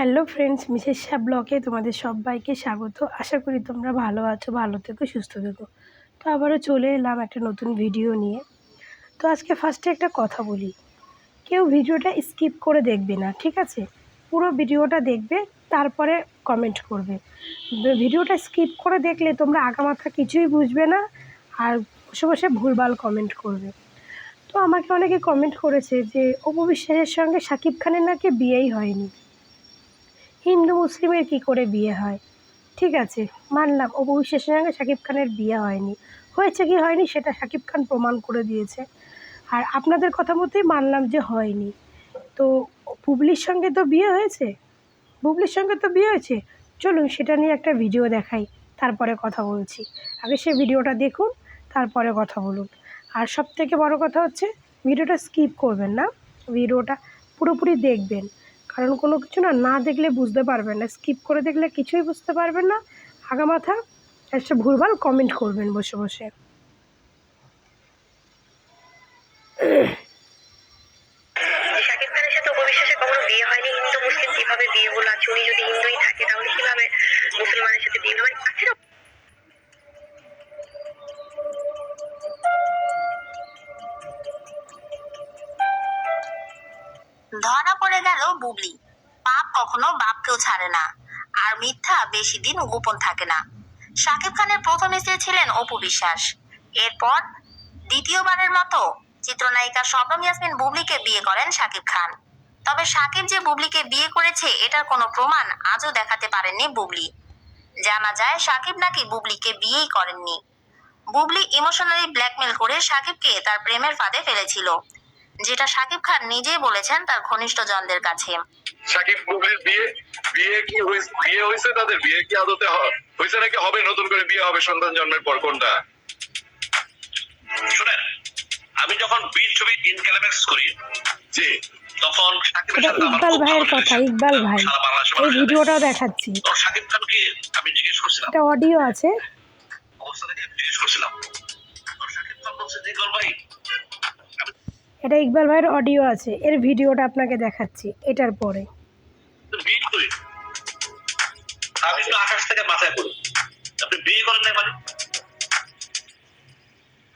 Hello friends, Mrs Shah ব্লগে তোমাদের সবাইকে স্বাগত। আশা করি তোমরা ভালো আছো, ভালো থেকো, সুস্থ থেকো। তো আবারও চলে এলাম একটা নতুন ভিডিও নিয়ে। তো আজকে ফার্স্টে একটা কথা বলি। কেউ ভিডিওটা স্কিপ করে দেখবে না, ঠিক আছে? পুরো ভিডিওটা দেখবে, তারপরে কমেন্ট করবে। ভিডিওটা স্কিপ করে দেখলে তোমরা আগামাথা কিছুই বুঝবে না, আর বসে বসে ভুলভাল কমেন্ট করবে। তো আমাকে অনেকে কমেন্ট করেছে যে, অপু বিশ্বাসের সঙ্গে শাকিব খানের নাকি বিয়েই হয়নি? হিন্দু মুসলিমের কি করে বিয়ে হয়? ঠিক আছে, মানলাম। অপু বিশ্বাসের সঙ্গে শাকিব খানের বিয়ে হয়নি। হয়েছে কি হয়নি সেটা শাকিব খান প্রমাণ করে দিয়েছে। আর আপনাদের কথা মতোই মানলাম যে হয়নি। তো বুবলির সঙ্গে তো বিয়ে হয়েছে? বুবলির সঙ্গে তো বিয়ে হয়েছে? চলুন সেটা নিয়ে একটা ভিডিও দেখাই, তারপরে কথা বলছি। আগে সে ভিডিওটা দেখুন, তারপরে কথা বলুন। আর সব থেকে বড় কথা হচ্ছে, ভিডিওটা স্কিপ করবেন না। ভিডিওটা পুরোপুরি দেখবেন। কারণ কোনো কিছু না না দেখলে বুঝতে পারবেন না। স্কিপ করে দেখলে কিছুই বুঝতে পারবেন না। আগামাথা একটা ভুলভাল কমেন্ট করবেন বসে বসে। খানের সাথে উপবিশ্বাসের কখনো ছাড়ে না। আর মিথ্যা বেশি দিন গোপন থাকে না। শাকিব খানের প্রথম স্ত্রী ছিলেন অপু বিশ্বাস। এরপর দ্বিতীয়বারের মতো চিত্রনায়িকা শবনম ইয়াসমিন বুবলিকে বিয়ে করেন শাকিব খান। তবে শাকিব যে বুবলিকে বিয়ে করেছে, এটার কোনো প্রমাণ আজও দেখাতে পারেননি বুবলি। জানা যায়, শাকিব নাকি বুবলিকে বিয়েই করেননি। বুবলি ইমোশনালি ব্ল্যাকমেল করে শাকিবকে তার প্রেমের ফাঁদে ফেলেছিল, যেটা শাকিব খান নিজেই বলেছেন তার ঘনিষ্ঠ জনদের কাছে। সাকিব বুবলির বিয়ে বিয়ে কি বিয়ে হয়েছে তাদের বিয়ে কি আদতে হয়েছে নাকি হবে? নতুন করে বিয়ে হবে সন্তান জন্মের পর কোনটা? শুনেন আমি যখন বীর ছবি ইনক্যালামেক্স করি জি। তখন এটা ইকবাল ভাইয়ের কথা ইকবাল ভাই। এই ভিডিওটাও দেখাচ্ছি। তো খানকে আমি জিজ্ঞেস করছিলাম। এটা অডিও আছে। অবস্থা থেকে জিজ্ঞেস করছিলাম। তো খান বলছে যে ইকবাল ভাই এটা ইকবাল ভাইয়ের অডিও আছে। এর ভিডিওটা আপনাকে দেখাচ্ছি এটার পরে। করেন নাই মানে?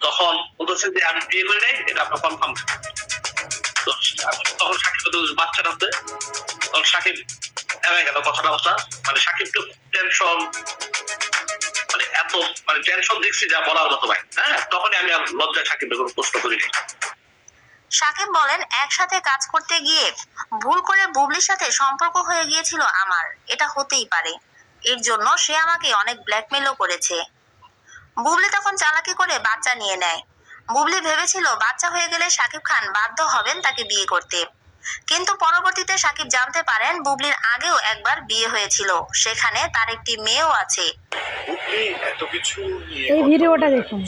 তখন যে, আমি বিয়ে করি নাই, এটা আপনার কনফার্ম তখন সাকিব বাচ্চা রাখতে তখন সাকিব গেল কথাটা কথা মানে সাকিব তো টেনশন মানে এত মানে টেনশন দেখছি যা বলার মতো ভাই হ্যাঁ? তখনই আমি লজ্জায় সাকিবের কোনো প্রশ্ন শাকিব বলেন, একসাথে কাজ করতে গিয়ে ভুল করে বুবলির সাথে সম্পর্ক হয়ে গিয়েছিল আমার। এটা হতেই পারে। এর জন্য সে আমাকে অনেক ব্ল্যাকমেলও করেছে। বুবলি তখন চালাকি করে বাচ্চা নিয়ে নেয়। বুবলি ভেবেছিল বাচ্চা হয়ে গেলে শাকিব খান বাধ্য হবেন তাকে বিয়ে করতে। কিন্তু পরবর্তীতে শাকিব জানতে পারেন বুবলির আগেও একবার বিয়ে হয়েছিল। সেখানে তার একটি মেয়েও আছে। এই ভিডিওটা দেখুন।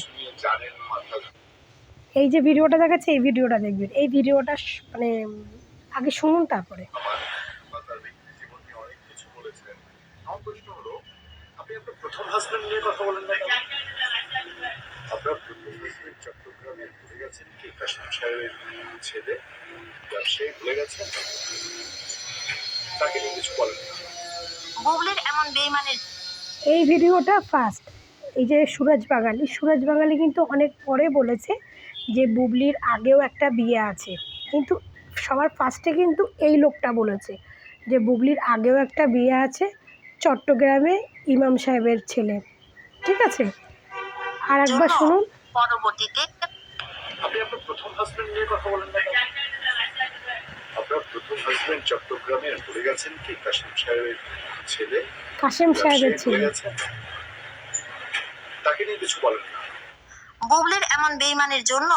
এই যে ভিডিওটা দেখাচ্ছে এই ভিডিওটা দেখবেন। এই ভিডিওটা মানে আগে শুনুন তারপরে আমার বা তার ব্যক্তি জীবন নিয়ে অনেক কিছু বলেছেন আমার প্রশ্ন হলো আপনি আপনার প্রথম হাজবেন্ড নিয়ে কথা বলেন না আপনার প্রথম হাজবেন্ড চট্টগ্রামে ভুলে গেছেন কি? কাশিম সাহেবের ছেলে? ব্যবসায়ী ভুলে গেছেন তাকে নিয়ে কিছু বলেন না। বুবলির এমন বেইমানের এই ভিডিওটা ফার্স্ট এই যে সুরজ বাঙালি সুরজ বাঙালি কিন্তু অনেক পরে বলেছে যে বুবলির আগেও একটা বিয়ে আছে। কিন্তু সবার ফার্স্টে কিন্তু এই লোকটা বলেছে যে বুবলির আগেও একটা বিয়ে আছে চট্টগ্রামে ইমাম সাহেবের ছেলে। ঠিক আছে? আর একবার শুনুন। পরবর্তীতে আপনি আপনার প্রথম হাজবেন্ড নিয়ে কথা বলেন না আপনার প্রথম হাজবেন্ড চট্টগ্রামে ভুলে গেছেন কি? কাশিম সাহেবের ছেলে? কাশেম সাহেবের ছেলে। তাকে নিয়ে কিছু বলেন না। বুবলির এমন বেইমানের জন্য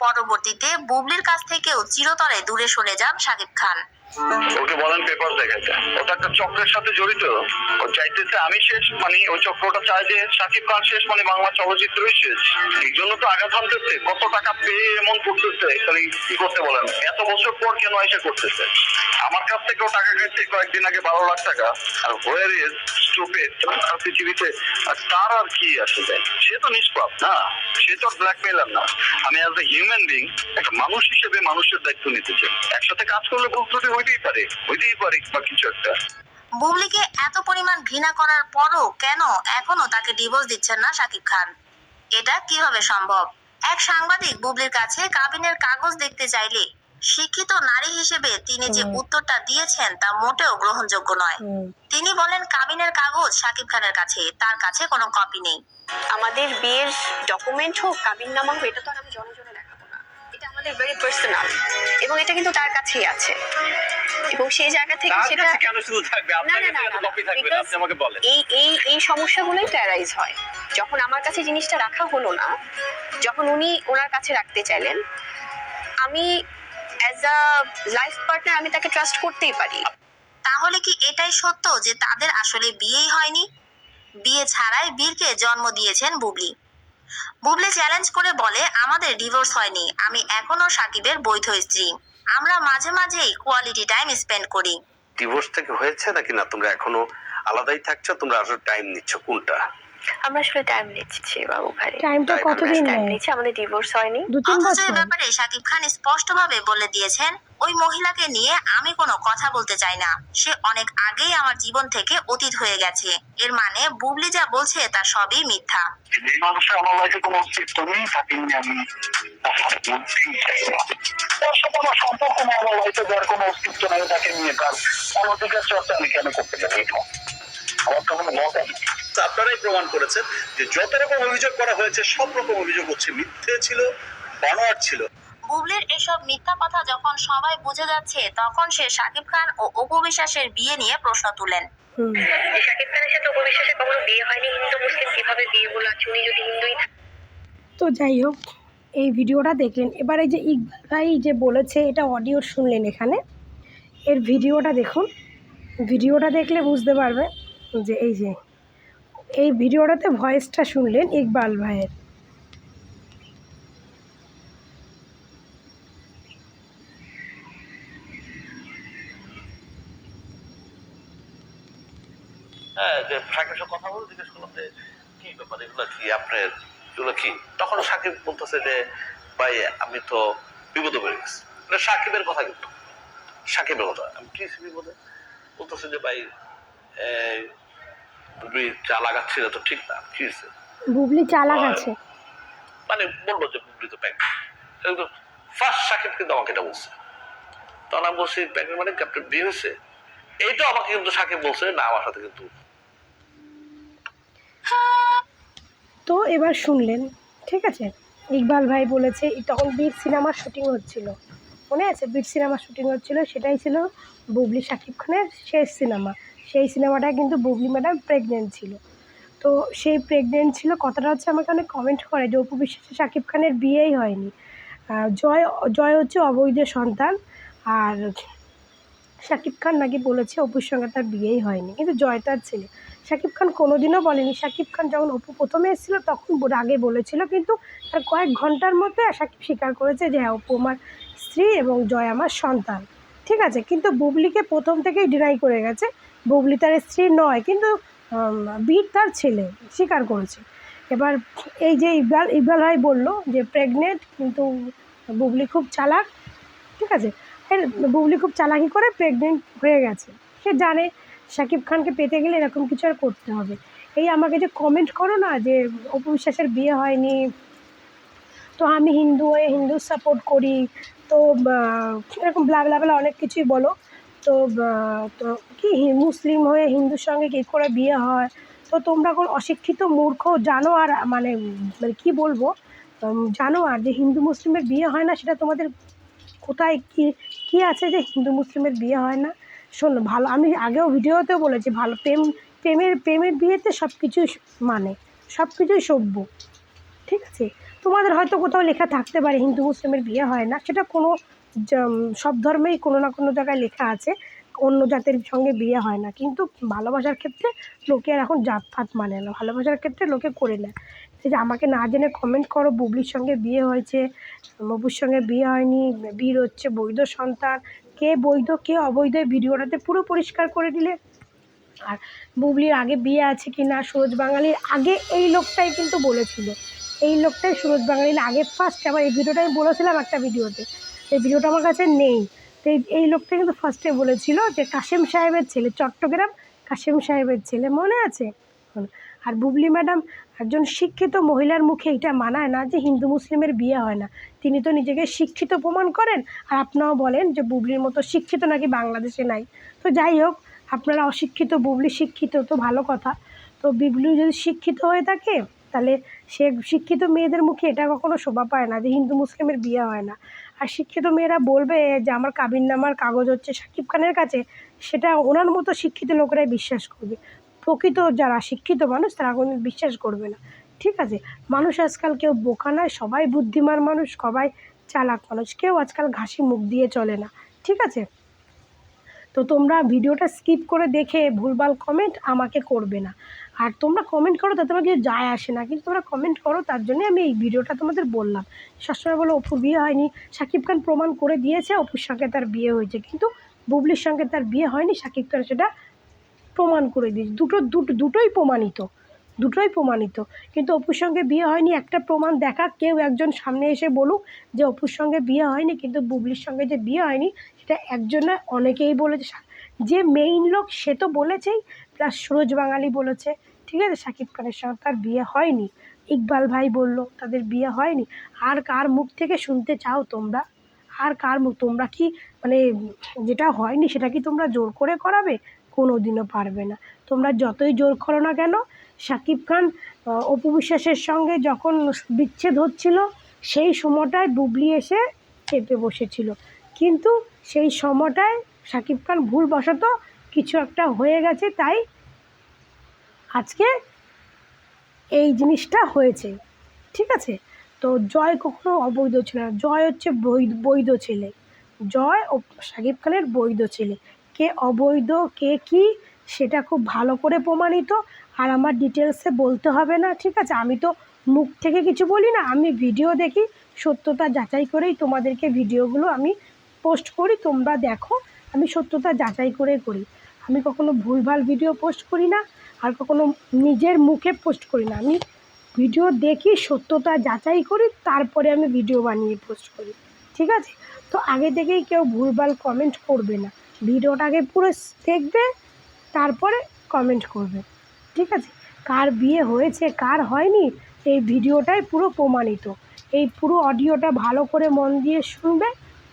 পরবর্তীতে বুবলির কাছ থেকেও চিরতরে দূরে সরে যান শাকিব খান। ওকে বলেন পেপার দেখাতে ওটা একটা চক্রের সাথে জড়িত। ও চাইতেছে আমি শেষ মানে ওই চক্রটা চায় যে সাকিব খান শেষ মানে বাংলা চলচ্চিত্রই শেষ। এই জন্য তো আঘাত হানতেছে। কত টাকা পেয়ে এমন করতেছে তাহলে কি করতে বলেন? এত বছর পর কেন এসে করতেছে? আমার কাছ থেকেও টাকা খাইছে কয়েকদিন আগে বারো লাখ টাকা। আর হোয়ার ইজ স্টুপেড পৃথিবীতে, আর তার আর কি আসে যায় সে তো নিষ্পাপ, না? সে তো ব্ল্যাকমেলার না। আমি অ্যাজ এ হিউম্যান বিং একটা মানুষ হিসেবে মানুষের দায়িত্ব নিতে চাই। একসাথে কাজ করলে ভুল ত্রুটি হইতেই পারে হইতেই পারে বা কিছু একটা বুবলিকে এত পরিমাণ ঘৃণা করার পরও কেন এখনও তাকে ডিভোর্স দিচ্ছেন না শাকিব খান? এটা কীভাবে সম্ভব? এক সাংবাদিক বুবলির কাছে কাবিনের কাগজ দেখতে চাইলে শিক্ষিত নারী হিসেবে তিনি যে উত্তরটা দিয়েছেন তা মোটেও গ্রহণযোগ্য নয়। তিনি বলেন কাবিনের কাগজ শাকিব খানের কাছে তার কাছে কোনো কপি নেই। আমাদের বিয়ের ডকুমেন্ট হোক কাবিন নামা হোক এটা তো আমি জনে জনে দেখাবো না এটা আমাদের ভেরি পার্সোনাল এবং এটা কিন্তু তার কাছেই আছে। এবং সেই জায়গা থেকে সেটা কেন শুধু থাকবে? আপনার কাছে কপি থাকবে আপনি আমাকে বলেন। এই এই এই সমস্যাগুলোই ট্যারাইজ হয়। যখন আমার কাছে জিনিসটা রাখা হলো না যখন উনি ওনার কাছে রাখতে চাইলেন আমি অ্যাজ আ লাইফ পার্টনার আমি তাকে ট্রাস্ট করতেই পারি। তাহলে কি এটাই সত্য যে তাদের আসলে বিয়েই হয়নি? বিয়ে ছাড়াই বীরকে জন্ম দিয়েছেন বুবলি। বুবলি চ্যালেঞ্জ করে বলে আমাদের ডিভোর্স হয়নি। আমি এখনও সাকিবের বৈধ স্ত্রী। আমরা মাঝে মাঝেই কোয়ালিটি টাইম স্পেন্ড করি। ডিভোর্স থেকে হয়েছে নাকি না? তোমরা এখনও আলাদাই থাকছো? তোমরা আসলে টাইম নিচ্ছ কোনটা? আমরা আসলে টাইম নিচ্ছি বাবু ভাই। টাইমটা কতদিন টাইম নিচ্ছি আমাদের ডিভোর্স হয়নি। অথচ এ বছর ব্যাপারে সাকিব খান স্পষ্টভাবে বলে দিয়েছেন ওই মহিলাকে নিয়ে আমি কোনো কথা বলতে চাই না। সে অনেক আগেই আমার জীবন থেকে অতীত হয়ে গেছে। এর মানে বুবলি যা বলছে তা সবই মিথ্যা। যে মানুষের আমার লাইফে কোনো অস্তিত্ব নেই তাকে নিয়ে আমি। তার সাথে আমার সম্পর্ক নেই আমার লাইফে যার কোনো অস্তিত্ব নেই তাকে নিয়ে তার অনধিকার চর্চা আমি কেন করতে যাব? আমার তো কোনো মত নেই। আপনারাই প্রমাণ করেছেন যে যত রকম অভিযোগ করা হয়েছে সব রকম অভিযোগ হচ্ছে মিথ্যে ছিল বানোয়ার ছিল। বুবলির এসব মিথ্যা কথা যখন সবাই বুঝে যাচ্ছে তখন সে সাকিব খান ও অপু বিশ্বাসের বিয়ে নিয়ে প্রশ্ন তুলেন। হুম। শাকিব খানের সাথে উপবিশ্বাসের কখনো বিয়ে হয়নি হিন্দু মুসলিম কীভাবে বিয়ে হলো? আছে উনি যদি হিন্দুই তো যাই হোক এই ভিডিওটা দেখলেন। এবারে যে ইকবাল ভাই যে বলেছে এটা অডিও শুনলেন এখানে। এর ভিডিওটা দেখুন। ভিডিওটা দেখলে বুঝতে পারবে যে এই যে এই ভিডিওটাতে ভয়েসটা শুনলেন ইকবাল ভাইয়ের। যে সাকিবের সাথে কথা বলে জিজ্ঞেস করলাম যে কি ব্যাপার? এগুলো কি আপনার এগুলো কি? তখন সাকিব বলতেছে যে ভাই আমি তো বিপদে পড়ে গেছি। এটা সাকিবের কথা কিন্তু। সাকিবের কথা। আমি কি বিপদে? বলতেছে যে ভাই তুমি চা লাগাচ্ছি না তো ঠিক না। কি বুবলি চালাক আছে। মানে বলল যে বুবলি তো ফার্স্ট সাকিব কিন্তু আমাকে এটা বলছে। তখন আমি বলছি প্যাকেট মানে কি আপনার বিয়ে হয়েছে? এইটা আমাকে কিন্তু সাকিব বলছে না আমার সাথে কিন্তু তো এবার শুনলেন, ঠিক আছে? ইকবাল ভাই বলেছে তখন বীর সিনেমার শুটিং হচ্ছিল? মনে আছে? বীর সিনেমার শুটিং হচ্ছিল, সেটাই ছিল বুবলি শাকিব খানের শেষ সিনেমা। সেই সিনেমাটা কিন্তু বুবলি ম্যাডাম প্রেগনেন্ট ছিল। তো সেই প্রেগনেন্ট ছিল, কথাটা হচ্ছে আমাকে অনেক কমেন্ট করে যে, অপু বিশ্বাসে শাকিব খানের বিয়েই হয়নি। জয় জয় হচ্ছে অবৈধ সন্তান, আর শাকিব খান নাকি বলেছে অপুর সঙ্গে তার বিয়েই হয়নি। কিন্তু জয় তার ছেলে শাকিব খান কোনোদিনও বলেনি। শাকিব খান যখন অপু প্রথমে এসেছিল, তখন আগে বলেছিল, কিন্তু তার কয়েক ঘণ্টার মধ্যে শাকিব স্বীকার করেছে যে হ্যাঁ অপু আমার স্ত্রী এবং জয় আমার সন্তান। ঠিক আছে? কিন্তু বুবলিকে প্রথম থেকেই ডিনাই করে গেছে। বুবলি তার স্ত্রী নয়, কিন্তু বীর তার ছেলে স্বীকার করেছে। এবার এই যে ইকবাল ইকবাল ভাই বলল যে প্রেগনেন্ট কিন্তু বুবলি খুব চালাক। ঠিক আছে? বুবলি খুব চালাকি করে প্রেগনেন্ট হয়ে গেছে। সে জানে শাকিব খানকে পেতে গেলে এরকম কিছু আর করতে হবে। এই আমাকে যে কমেন্ট করো না যে অপু বিশ্বাসের বিয়ে হয়নি, তো আমি হিন্দু হয়ে হিন্দু সাপোর্ট করি, তো এরকম ব্লা ব্লা ব্লা অনেক কিছুই বলো। তো তো কি মুসলিম হয়ে হিন্দুর সঙ্গে কী করে বিয়ে হয়? তো তোমরা কোন অশিক্ষিত মূর্খ জানো আর মানে মানে কী বলব? জানো আর যে হিন্দু মুসলিমের বিয়ে হয় না সেটা তোমাদের কোথায় কী কী আছে যে হিন্দু মুসলিমের বিয়ে হয় না? শোনো, ভালো, আমি আগেও ভিডিওতেও বলেছি, ভালো, প্রেম, প্রেমের প্রেমের বিয়েতে সব কিছুই মানে সব কিছুই সভ্য, ঠিক আছে? তোমাদের হয়তো কোথাও লেখা থাকতে পারে হিন্দু মুসলিমের বিয়ে হয় না, সেটা কোনো সব ধর্মেই কোনো না কোনো জায়গায় লেখা আছে, অন্য জাতের সঙ্গে বিয়ে হয় না, কিন্তু ভালোবাসার ক্ষেত্রে লোকে আর এখন জাত ফাত মানে না, ভালোবাসার ক্ষেত্রে লোকে করে নেয়। যে আমাকে না জেনে কমেন্ট করো, বুবলির সঙ্গে বিয়ে হয়েছে, মবুর সঙ্গে বিয়ে হয়নি, বীর হচ্ছে বৈধ সন্তান, কে বৈধ, কে অবৈধ ভিডিওটাতে পুরো পরিষ্কার করে দিলে। আর বুবলির আগে বিয়ে আছে কি না সুরজ বাঙালির আগে এই লোকটাই কিন্তু বলেছিল। এই লোকটাই সুরজ বাঙালির আগে ফার্স্ট আবার এই ভিডিওটা আমি বলেছিলাম একটা ভিডিওতে। এই ভিডিওটা আমার কাছে নেই। তো এই- লোকটা কিন্তু ফার্স্টে বলেছিল যে কাশেম সাহেবের ছেলে, চট্টগ্রাম কাশেম সাহেবের ছেলে, মনে আছে। আর বুবলি ম্যাডাম একজন শিক্ষিত মহিলার মুখে এটা মানায় না যে হিন্দু মুসলিমের বিয়ে হয় না। তিনি তো নিজেকে শিক্ষিত প্রমাণ করেন আর আপনারাও বলেন যে বুবলির মতো শিক্ষিত নাকি বাংলাদেশে নাই। তো যাই হোক, আপনারা অশিক্ষিত, বুবলি শিক্ষিত তো ভালো কথা। তো বিবলি যদি শিক্ষিত হয়ে থাকে, তাহলে সে শিক্ষিত মেয়েদের মুখে এটা কখনো শোভা পায় না যে হিন্দু মুসলিমের বিয়ে হয় না। আর শিক্ষিত মেয়েরা বলবে যে আমার কাবিন নামার কাগজ হচ্ছে সাকিব খানের কাছে, সেটা ওনার মতো শিক্ষিত লোকেরাই বিশ্বাস করবে। প্রকৃত যারা শিক্ষিত মানুষ, তারা কোনো বিশ্বাস করবে না। ঠিক আছে? মানুষ আজকাল কেউ বোকা নয়, সবাই বুদ্ধিমান মানুষ, সবাই চালাক মানুষ। কেউ আজকাল ঘাসি মুখ দিয়ে চলে না। ঠিক আছে? তো তোমরা ভিডিওটা স্কিপ করে দেখে ভুলভাল কমেন্ট আমাকে করবে না। আর তোমরা কমেন্ট করো, তাতে আমার কিছু যায় আসে না। কিন্তু তোমরা কমেন্ট করো, তার জন্যই আমি এই ভিডিওটা তোমাদের বললাম। সবসময় বলো অপুর বিয়ে হয়নি। শাকিব খান প্রমাণ করে দিয়েছে, অপুর সঙ্গে তার বিয়ে হয়েছে। কিন্তু বুবলির সঙ্গে তার বিয়ে হয়নি শাকিব খান সেটা প্রমাণ করে দিয়েছে দুটো দুটো, দুটোই প্রমাণিত। দুটোই প্রমাণিত। কিন্তু অপুর সঙ্গে বিয়ে হয়নি, একটা প্রমাণ দেখা, কেউ একজন সামনে এসে বলুক যে অপুর সঙ্গে বিয়ে হয়নি, কিন্তু বুবলির সঙ্গে যে বিয়ে হয়নি, সেটা একজন নয় অনেকেই বলেছে। যে মেইন লোক, সে তো বলেছেই, প্লাস সুরজ বাঙালি বলেছে। ঠিক আছে শাকিব খানের সঙ্গে তার বিয়ে হয়নি। ইকবাল ভাই বলল, তাদের বিয়ে হয়নি। আর কার মুখ থেকে শুনতে চাও তোমরা? আর কার মুখ তোমরা কি মানে যেটা হয়নি, সেটা কি তোমরা জোর করে করাবে? কোনো দিনও পারবে না। তোমরা যতই জোর করো না কেন শাকিব খান অপু বিশ্বাসের সঙ্গে যখন বিচ্ছেদ হচ্ছিল, সেই সময়টায় বুবলি এসে চেপে বসেছিল। কিন্তু সেই সময়টায় শাকিব খান ভুলবশত কিছু একটা হয়ে গেছে, তাই আজকে এই জিনিসটা হয়েছে। ঠিক আছে? তো জয় কখনো অবৈধ ছিল না। জয় হচ্ছে বৈধ বৈধ ছেলে। জয় ও শাকিব খানের বৈধ ছেলে। কে অবৈধ, কে কি, সেটা খুব ভালো করে প্রমাণিত। আর আমার ডিটেলসে বলতে হবে না, ঠিক আছে? আমি তো মুখ থেকে কিছু বলি না, আমি ভিডিও দেখি, সত্যতা যাচাই করেই তোমাদেরকে ভিডিওগুলো আমি পোস্ট করি, তোমরা দেখো, আমি সত্যতা যাচাই করে করি। আমি কখনো ভুলভাল ভিডিও পোস্ট করি না, আর কখনো নিজের মুখে পোস্ট করি না। আমি ভিডিও দেখি, সত্যতা যাচাই করি, তারপরে আমি ভিডিও বানিয়ে পোস্ট করি, ঠিক আছে? তো আগে থেকেই কেউ ভুলভাল কমেন্ট করবে না। ভিডিওটা আগে পুরো দেখবে, তারপরে কমেন্ট করবে। ঠিক আছে? কার বিয়ে হয়েছে, কার হয়নি, এই ভিডিওটাই পুরো প্রমাণিত। এই পুরো অডিওটা ভালো করে মন দিয়ে শুনবে,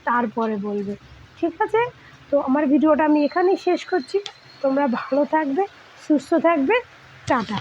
তারপরে বলবে। ঠিক আছে? তো আমার ভিডিওটা আমি এখানেই শেষ করছি। তোমরা ভালো থাকবে, সুস্থ থাকবে। টাটা।